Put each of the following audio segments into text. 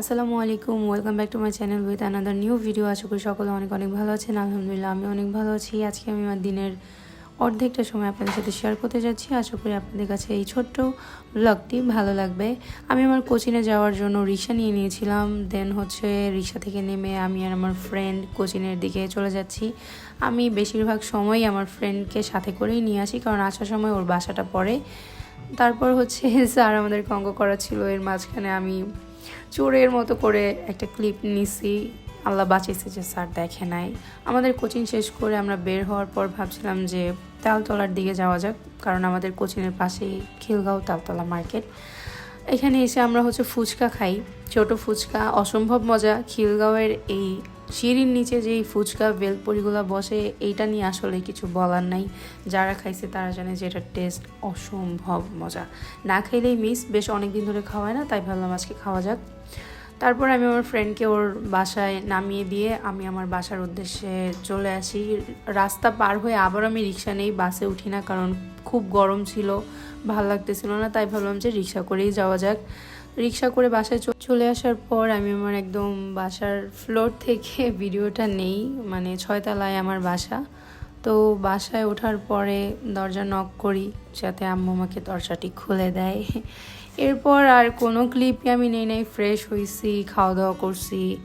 আসসালামু আলাইকুম welcome back to my channel with another new video আশা করি সকলে অনেক অনেক ভালো আছেন। আলহামদুলিল্লাহ আমি অনেক ভালো আছি। আজকে আমি আমার দিনের অর্ধেকটা সময় আপনাদের সাথে শেয়ার করতে যাচ্ছি। আশা করি আপনাদের কাছে এই ছোট্ট ব্লগটি ভালো লাগবে। আমি আমার কোচিনে যাওয়ার জন্য রিক্সা নিয়ে নিয়েছিলাম। দেন হচ্ছে রিক্সা থেকে নেমে আমি আর আমার ফ্রেন্ড কোচিনের দিকে চলে যাচ্ছি। আমি বেশিরভাগ সময়ই আমার ফ্রেন্ডকে সাথে করেই নিয়ে আসি, কারণ আসার সময় ওর বাসাটা পড়ে। তারপর হচ্ছে স্যার আমাদের অঙ্ক করা ছিল এর মাঝখানে আমি চোরের মতো করে একটা ক্লিপ নিছি। আল্লাহ বাঁচিয়েছে যে স্যার দেখে নাই। আমাদের কোচিং শেষ করে আমরা বের হওয়ার পর ভাবছিলাম যে তালতলার দিকে যাওয়া যাক, কারণ আমাদের কোচিংয়ের পাশেই খিলগাঁও তালতলা মার্কেট। এখানে এসে আমরা হচ্ছে ফুচকা খাই। ছোট ফুচকা, অসম্ভব মজা। খিলগাঁওয়ের এই সিঁড়ির নিচে যেই ফুচকা বেলপুরিগুলো বসে, এইটা নিয়ে আসলে কিছু বলার নাই। যারা খাইছে তারা জানে যে এটার টেস্ট অসম্ভব মজা। না খেলেই মিস বেশ অনেক দিন ধরে খাওয়ায় না, তাই ভাবলাম আজকে খাওয়া যাক। তারপর আমি আমার ফ্রেন্ডকে ওর বাসায় নামিয়ে দিয়ে আমি আমার বাসার উদ্দেশ্যে চলে আসি। রাস্তা পার হয়ে আবার আমি রিক্সা নেই, বাসে উঠি না কারণ খুব গরম ছিল, ভালো লাগতেছিল না, তাই ভাবলাম যে রিক্সা করেই যাওয়া যাক। রিক্সা করে বাসায় চলে আসার পর আমি আমার একদম বাসার ফ্লোর থেকে ভিডিওটা নেই মানে ছয়তলায় আমার বাসা। তো বাসায় ওঠার পরে দরজা নক করি, যাতে আম্মু আমাকে দরজাটি খুলে দেয়। এরপর আর কোনো ক্লিপই আমি নেই, নাই ফ্রেশ হয়েছি খাওয়া দাওয়া করছি।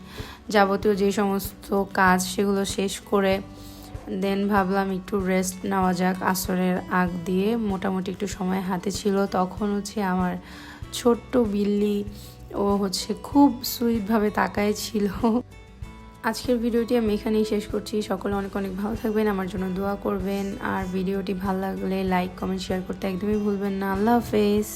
যাবতীয় যে সমস্ত কাজ সেগুলো শেষ করে দেন ভাবলাম একটু রেস্ট নেওয়া যাক। আসরের আগ দিয়ে মোটামুটি একটু সময় হাতে ছিল। তখন হচ্ছে আমার ছোট্ট বিল্লি, ও হচ্ছে খুব সুইটভাবে তাকায় ছিল। আজকের ভিডিওটি আমি এখানেই শেষ করছি। সকলে অনেক অনেক ভালো থাকবেন, আমার জন্য দোয়া করবেন। আর ভিডিওটি ভালো লাগলে লাইক কমেন্ট শেয়ার করতে একদমই ভুলবেন না। আল্লাহ হাফেজ।